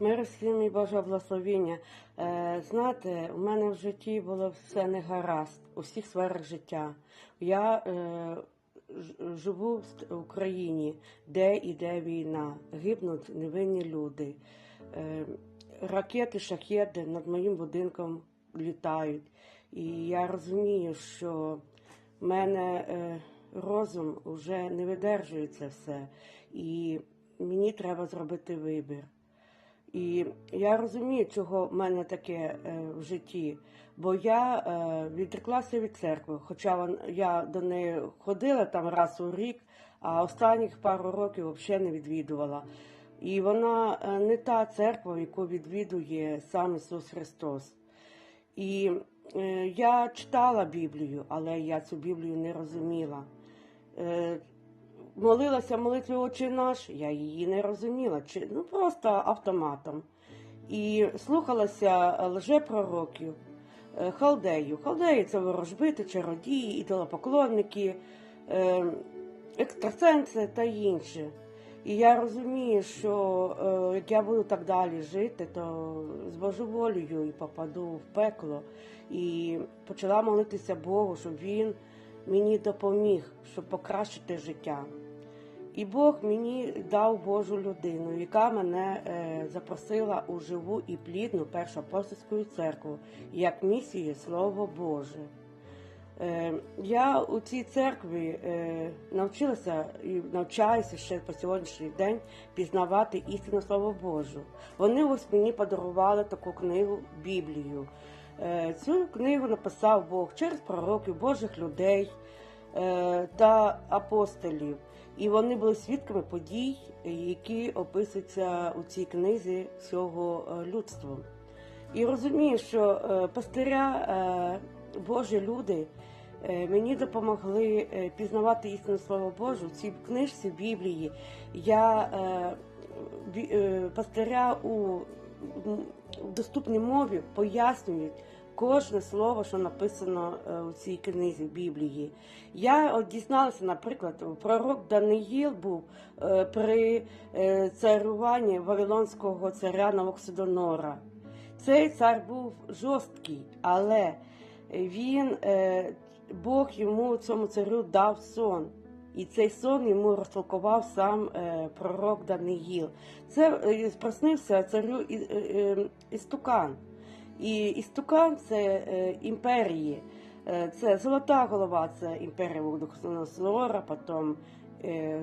Мир всім і Божого благословіння. Е, знаєте, у мене в житті було все негаразд у всіх сферах життя. Я е, живу в Україні, де іде війна, гибнуть невинні люди. Е, ракети, шахеди над моїм будинком літають. І я розумію, що в мене е, розум вже не видержує це все. І мені треба зробити вибір. І я розумію, чого в мене таке е, в житті, бо я е, відреклася від церкви, хоча я до неї ходила там раз у рік, а останніх пару років взагалі не відвідувала. І вона е, не та церква, яку відвідує сам Ісус Христос. І я читала Біблію, але я цю Біблію не розуміла. Молилася молитві Отче наш, я її не розуміла, чи ну просто автоматом. І слухалася лжепророків, е, халдеїв. Халдеї це ворожбити, чародії, ідолопоклонники, е, екстрасенси та інше. І я розумію, що е, як я буду так далі жити, то з божеволію і попаду в пекло. І почала молитися Богу, щоб він мені допоміг, щоб покращити життя. І Бог мені дав Божу людину, яка мене е, запросила у живу і плідну першу апостольську церкву як місію Слово Боже. Е, я у цій церкві е, навчилася і навчаюся ще по сьогоднішній день пізнавати істину Слово Божу. Вони ось мені подарували таку книгу Біблію. Цю книгу написав Бог через пророків, Божих людей та апостолів. І вони були свідками подій, які описуються у цій книзі всього е, людства. І розумію, що е, пастиря, е, Божі люди е, мені допомогли е, пізнавати істину Слово Боже. У цій книжці Біблії я е, е, пастиря у доступній мові пояснюють кожне слово, що написано е, у цій книзі Біблії. Я от дізналася, наприклад, пророк Даниїл був е, при е, царюванні Вавилонського царя Навоксидонора. Цей цар був жорсткий, але він, Бог йому цьому царю дав сон. І цей сон йому розтолкував сам пророк Даниїл. Це проснився царю Істукан. І Істукан це е, імперії. Е, Це золота голова, це імперія Вухдохносора, потім е,